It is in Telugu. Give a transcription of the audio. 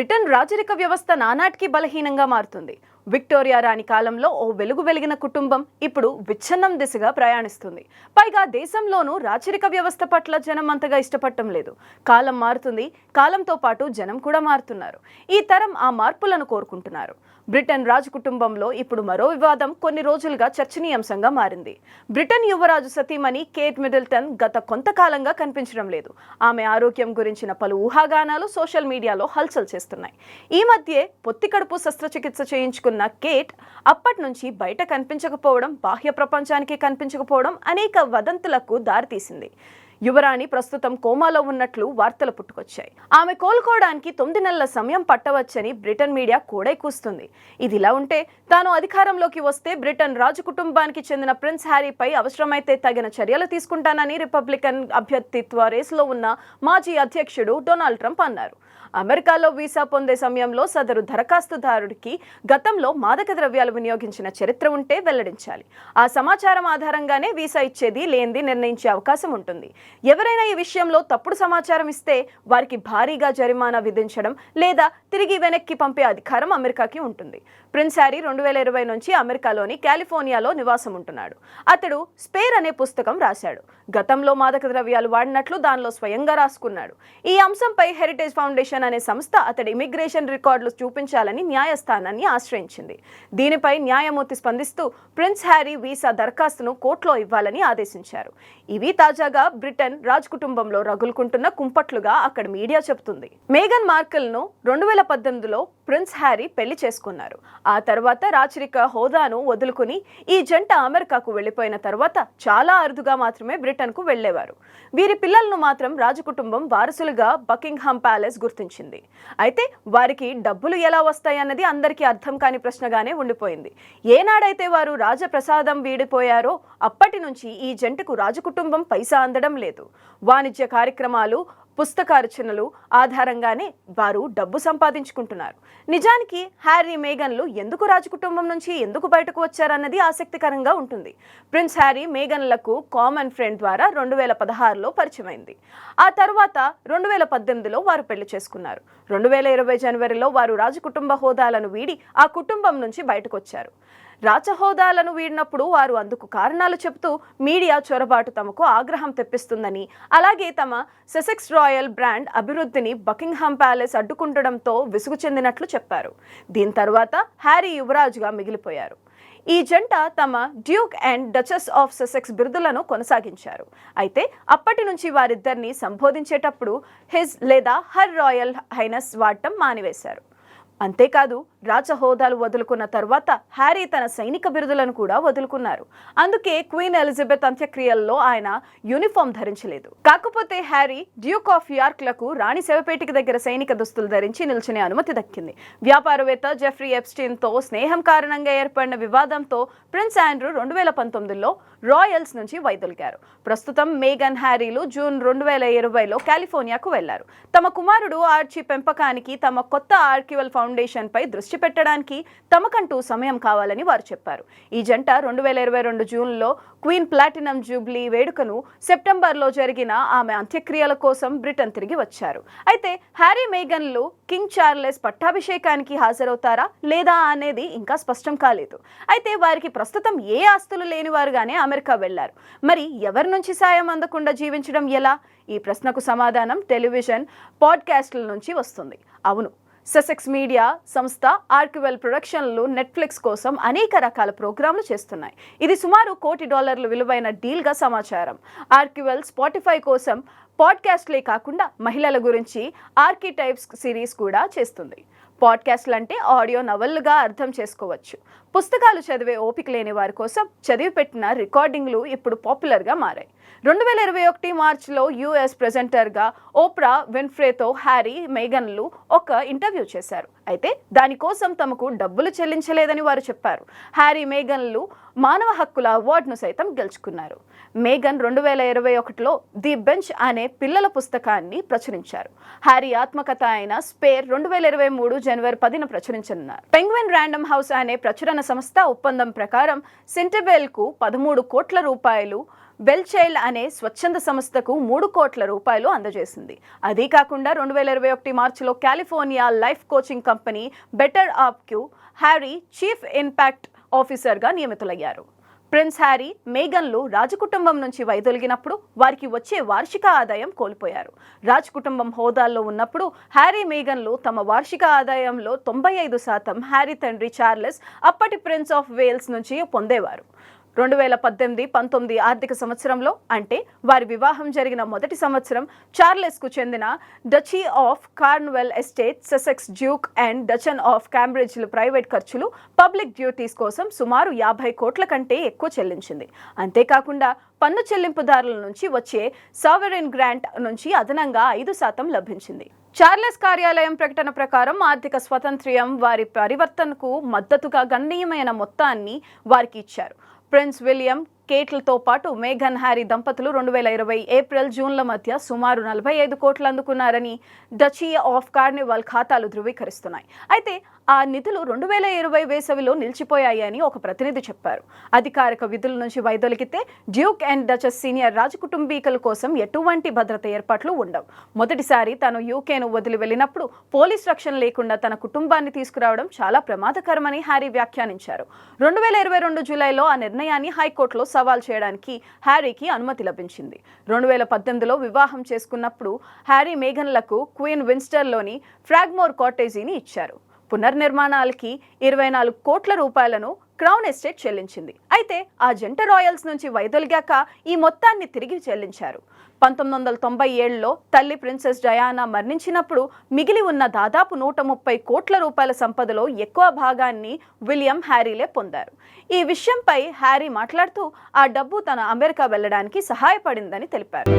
బ్రిటన్ రాజరిక వ్యవస్థ నానాటికి బలహీనంగా మారుతుంది. విక్టోరియా రాణి కాలంలో ఓ వెలుగు వెలిగిన కుటుంబం ఇప్పుడు విచ్ఛిన్నం దిశగా ప్రయాణిస్తుంది. పైగా దేశంలోనూ రాచరిక వ్యవస్థ పట్ల జనం అంతగా ఇష్టపడటం లేదు. కాలం మారుతుంది కాలంతో పాటు జనం కూడా మారుతున్నారు. ఈ తరం ఆ మార్పులను కోరుకుంటున్నారు. బ్రిటన్ రాజు కుటుంబంలో ఇప్పుడు మరో వివాదం కొన్ని రోజులుగా చర్చనీయాంశంగా మారింది. బ్రిటన్ యువరాజు సతీమణి కేట్ మిడిల్టన్ గత కొంతకాలంగా కనిపించడం లేదు. ఆమె ఆరోగ్యం గురించిన పలు ఊహాగానాలు సోషల్ మీడియాలో హల్చల్ చేస్తున్నాయి. ఈ మధ్యే పొత్తికడుపు శస్త్రచికిత్స చేయించుకున్న కేట్ అప్పటి నుంచి బయట కనిపించకపోవడం బాహ్య ప్రపంచానికి కనిపించకపోవడం అనేక వదంతులకు దారితీసింది. యువరాణి ప్రస్తుతం కోమాలో ఉన్నట్లు వార్తలు పుట్టుకొచ్చాయి. ఆమె కోలుకోవడానికి తొమ్మిది నెలల సమయం పట్టవచ్చని బ్రిటన్ మీడియా కూడా కూస్తుంది. ఇదిలా ఉంటే తాను అధికారంలోకి వస్తే బ్రిటన్ రాజు కుటుంబానికి చెందిన ప్రిన్స్ హ్యారీపై అవసరమైతే తగిన చర్యలు తీసుకుంటానని రిపబ్లికన్ అభ్యర్థిత్వ రేసులో ఉన్న మాజీ అధ్యక్షుడు డొనాల్డ్ ట్రంప్ అన్నారు. అమెరికాలో వీసా పొందే సమయంలో సదరు దరఖాస్తుదారుడికి గతంలో మాదక ద్రవ్యాలు వినియోగించిన చరిత్ర ఉంటే వెల్లడించాలి. ఆ సమాచారం ఆధారంగానే వీసా ఇచ్చేది లేనిది నిర్ణయించే అవకాశం ఉంటుంది. ఎవరైనా ఈ విషయంలో తప్పుడు సమాచారం ఇస్తే వారికి భారీగా జరిమానా విధించడం లేదా తిరిగి వెనక్కి పంపే అధికారం అమెరికాకి ఉంటుంది. ప్రిన్స్ హ్యారీ రెండు వేల ఇరవై నుంచి అమెరికాలోని కాలిఫోర్నియాలో నివాసం ఉంటున్నాడు. అతడు స్పేర్ అనే పుస్తకం రాశాడు. గతంలో మాదక ద్రవ్యాలు వాడినట్లు దానిలో స్వయంగా రాసుకున్నాడు. ఈ అంశంపై హెరిటేజ్ ఫౌండేషన్ అనే సంస్థ అతడి ఇమిగ్రేషన్ రికార్డులు చూపించాలని న్యాయస్థానాన్ని ఆశ్రయించింది. దీనిపై న్యాయమూర్తి స్పందిస్తూ ప్రిన్స్ హ్యారీ వీసా దరఖాస్తును కోర్టులో ఇవ్వాలని ఆదేశించారు. ఇవి తాజాగా బ్రిటన్ రాజ్ కుటుంబంలో రగులుకుంటున్న కుంపట్లుగా అక్కడ మీడియా చెబుతుంది. మేఘన్ మార్కెల్ను రెండు వేల పద్దెనిమిదిలో ప్రిన్స్ హ్యారీ పెళ్ళి చేసుకున్నారు. ఆ తర్వాత రాచరిక హోదాను వదులుకుని ఈ జంట అమెరికాకు వెళ్ళిపోయిన తర్వాత చాలా అరుదుగా మాత్రమే బ్రిటన్కు వెళ్ళేవారు వీరి పిల్లలను మాత్రం రాజకుటుంబం వారసులుగా బకింగ్హామ్ ప్యాలెస్ గుర్తించింది. అయితే వారికి డబ్బులు ఎలా వస్తాయన్నది అందరికీ అర్థం కాని ప్రశ్నగానే ఉండిపోయింది. ఏనాడైతే వారు రాజప్రసాదం వీడిపోయారో అప్పటి నుంచి ఈ జంటకు రాజకుటుంబం పైసా అందడం లేదు. వాణిజ్య కార్యక్రమాలు పుస్తకార్చనలు ఆధారంగానే వారు డబ్బు సంపాదించుకుంటున్నారు. నిజానికి హ్యారీ మేఘన్లు ఎందుకు రాజకుటుంబం నుంచి ఎందుకు బయటకు వచ్చారన్నది ఆసక్తికరంగా ఉంటుంది. ప్రిన్స్ హ్యారీ మేఘన్లకు కామన్ ఫ్రెండ్ ద్వారా రెండు వేల పదహారులో పరిచయమైంది. ఆ తర్వాత రెండు వేల పద్దెనిమిదిలో వారు పెళ్ళి చేసుకున్నారు. రెండు వేల ఇరవై జనవరిలో వారు రాజకుటుంబ హోదాలను వీడి ఆ కుటుంబం నుంచి బయటకు వచ్చారు. రాచహోదాలను వీడినప్పుడు వారు అందుకు కారణాలు చెబుతూ మీడియా చొరబాటు తమకు ఆగ్రహం తెప్పిస్తుందని. అలాగే తమ సెసెక్స్ రాయల్ బ్రాండ్ అభివృద్ధిని బకింగ్హామ్ ప్యాలెస్ అడ్డుకుంటడంతో విసుగు చెందినట్లు చెప్పారు. దీని తర్వాత హ్యారీ యువరాజుగా మిగిలిపోయారు. ఈ జంట తమ duke and duchess of Sussex బిరుదులను కొనసాగించారు. అయితే అప్పటి నుంచి వారిద్దరిని సంబోధించేటప్పుడు హిజ్ లేదా హర్ రాయల్ హైనస్ వాడటం మానివేశారు. అంతేకాదు రాజ హోదాలు వదులుకున్న తర్వాత హ్యారీ తన సైనిక బిరుదులను కూడా వదులుకున్నారు. అందుకే క్వీన్ ఎలిజబెత్ అంత్యక్రియల్లో ఆయన యూనిఫామ్ ధరించలేదు. కాకపోతే హ్యారీ డ్యూక్ ఆఫ్ యార్క్లకు రాణి శివపేటికి దగ్గర సైనిక దుస్తులు ధరించి నిల్చునే అనుమతి దక్కింది. వ్యాపారవేత్త జెఫ్రీ ఎప్స్టీన్తో స్నేహం కారణంగా ఏర్పడిన వివాదంతో ప్రిన్స్ ఆండ్రూ రెండు వేల పంతొమ్మిదిలో రాయల్స్ నుంచి వైదొలిగారు. ప్రస్తుతం మేఘన్ హ్యారీలు జూన్ రెండు వేల ఇరవైలో కాలిఫోర్నియాకు వెళ్ళారు. తమ కుమారుడు ఆర్చీ పెంపకానికి తమ కొత్త ఆర్కివల్ ఫౌండేషన్ పై దృష్టి పెట్టడానికి తమకంటూ సమయం కావాలని వారు చెప్పారు. ఈ జంట రెండు వేల ఇరవై రెండు జూన్లో క్వీన్ ప్లాటినం జూబ్లీ వేడుకను సెప్టెంబర్లో జరిగిన ఆమె అంత్యక్రియల కోసం బ్రిటన్ తిరిగి వచ్చారు. అయితే హ్యారీ మేఘన్లు కింగ్ చార్లెస్ పట్టాభిషేకానికి హాజరవుతారా లేదా అనేది ఇంకా స్పష్టం కాలేదు. అయితే వారికి ప్రస్తుతం ఏ ఆస్తులు లేనివారుగానే అమెరికా వెళ్ళారు. మరి ఎవరి నుంచి సాయం అందకుండా జీవించడం ఎలా? ఈ ప్రశ్నకు సమాధానం టెలివిజన్ పాడ్కాస్ట్ల నుంచి వస్తుంది. అవును ససెక్స్ మీడియా సంస్థ ఆర్క్యువెల్ ప్రొడక్షన్లు నెట్ఫ్లిక్స్ కోసం అనేక రకాల ప్రోగ్రాంలు చేస్తున్నాయి. ఇది సుమారు కోటి డాలర్లు విలువైన డీల్గా సమాచారం. ఆర్క్యువెల్ స్పాటిఫై కోసం పాడ్కాస్ట్లే కాకుండా మహిళల గురించి ఆర్కిటైప్స్ సిరీస్ కూడా చేస్తుంది. పాడ్కాస్ట్లు అంటే ఆడియో నవల్లుగా అర్థం చేసుకోవచ్చు. పుస్తకాలు చదివే ఓపిక లేని వారి కోసం చదివి పెట్టిన రికార్డింగ్లు ఇప్పుడు పాపులర్గా మారాయి. రెండు వేల ఇరవై ఒకటి మార్చిలో యుఎస్ ప్రెజెంటర్గా ఓప్రా విన్ఫ్రేతో హ్యారీ మేఘన్లు ఒక ఇంటర్వ్యూ చేశారు. అయితే దానికోసం తమకు డబ్బులు చెల్లించలేదని వారు చెప్పారు. హ్యారీ మేఘన్లు మానవ హక్కుల అవార్డును సైతం గెలుచుకున్నారు. మేఘన్ రెండు వేల ఇరవై ఒకటిలో ది బెంచ్ అనే పిల్లల పుస్తకాన్ని ప్రచురించారు. హ్యారీ ఆత్మకథ అయిన స్పేర్ రెండు వేల ఇరవై మూడు జనవరి పదిన ప్రచురించనున్నారు. పెంగ్విన్ ర్యాండమ్ హౌస్ అనే ప్రచురణ సంస్థ ఒప్పందం ప్రకారం సింటబెల్కు పదమూడు కోట్ల రూపాయలు బెల్ చైల్డ్ అనే స్వచ్ఛంద సంస్థకు మూడు కోట్ల రూపాయలు అందజేసింది. అదీ కాకుండా రెండు వేల ఇరవై ఒకటి మార్చిలో California life coaching company better ఆప్కు హ్యారీ చీఫ్ ఇంపాక్ట్ ఆఫీసర్గా నియమితులయ్యారు. ప్రిన్స్ హ్యారీ మేఘన్లు రాజకుటుంబం నుంచి వైదొలిగినప్పుడు వారికి వచ్చే వార్షిక ఆదాయం కోల్పోయారు. రాజ్ కుటుంబం హోదాల్లో ఉన్నప్పుడు హ్యారీ మేఘన్లు తమ వార్షిక ఆదాయంలో తొంభై ఐదు శాతం హ్యారీ తండ్రి చార్లెస్ అప్పటి ప్రిన్స్ ఆఫ్ వేల్స్ నుంచి పొందేవారు. రెండు వేల పద్దెనిమిది పంతొమ్మిది ఆర్థిక సంవత్సరంలో అంటే వారి వివాహం జరిగిన మొదటి సంవత్సరం చార్లెస్కు చెందిన duchy of Cornwall estate Sussex duke and duchess of క్యాంబ్రిడ్జ్లు private ఖర్చులు పబ్లిక్ డ్యూటీస్ కోసం సుమారు యాభై కోట్ల కంటే ఎక్కువ చెల్లించింది. అంతేకాకుండా పన్ను చెల్లింపుదారుల నుంచి వచ్చే సావరెన్ గ్రాంట్ నుంచి అదనంగా ఐదు శాతం లభించింది. చార్లెస్ కార్యాలయం ప్రకటన ప్రకారం ఆర్థిక స్వాతంత్ర్యం వారి పరివర్తనకు మద్దతుగా గణనీయమైన మొత్తాన్ని వారికి ఇచ్చారు. ప్రిన్స్ విలియం కేట్లతో పాటు మేఘన్ హ్యారీ దంపతులు రెండు వేల ఇరవై ఏప్రిల్ జూన్ల మధ్య సుమారు నలభై ఐదు కోట్లు అందుకున్నారని డచీ ఆఫ్ కార్నివాల్ ఖాతాలు ధృవీకరిస్తున్నాయి. అయితే ఆ నిధులు రెండు వేల ఇరవై వేసవిలో నిలిచిపోయాయని ఒక ప్రతినిధి చెప్పారు. అధికారిక విధుల నుంచి వైదొలిగితే డ్యూక్ అండ్ డచస్ సీనియర్ రాజకుటుంబీకుల కోసం ఎటువంటి భద్రత ఏర్పాట్లు ఉండవు. మొదటిసారి తాను యూకేను వదిలి వెళ్ళినప్పుడు పోలీస్ రక్షణ లేకుండా తన కుటుంబాన్ని తీసుకురావడం చాలా ప్రమాదకరమని హ్యారీ వ్యాఖ్యానించారు. రెండు వేల ఇరవై రెండు జూలైలో ఆ నిర్ణయాన్ని హైకోర్టులో సవాల్ చేయడానికి హ్యారీకి అనుమతి లభించింది. రెండు వేల పద్దెనిమిదిలో వివాహం చేసుకున్నప్పుడు హ్యారీ మేఘన్లకు క్వీన్ విన్స్టర్లోని ఫ్రాగ్మోర్ కాటేజీని ఇచ్చారు. పునర్నిర్మాణాలకి ఇరవై నాలుగు కోట్ల రూపాయలను క్రౌన్ ఎస్టేట్ చెల్లించింది. అయితే ఆ జంట రాయల్స్ నుంచి వైదొలిగాక ఈ మొత్తాన్ని తిరిగి చెల్లించారు. పంతొమ్మిది వందల తొంభై ఏడులో తల్లి ప్రిన్సెస్ డయానా మరణించినప్పుడు మిగిలి ఉన్న దాదాపు నూట ముప్పై కోట్ల రూపాయల సంపదలో ఎక్కువ భాగాన్ని విలియం హ్యారీలే పొందారు. ఈ విషయంపై హ్యారీ మాట్లాడుతూ ఆ డబ్బు తన అమెరికా వెళ్ళడానికి సహాయపడిందని తెలిపారు.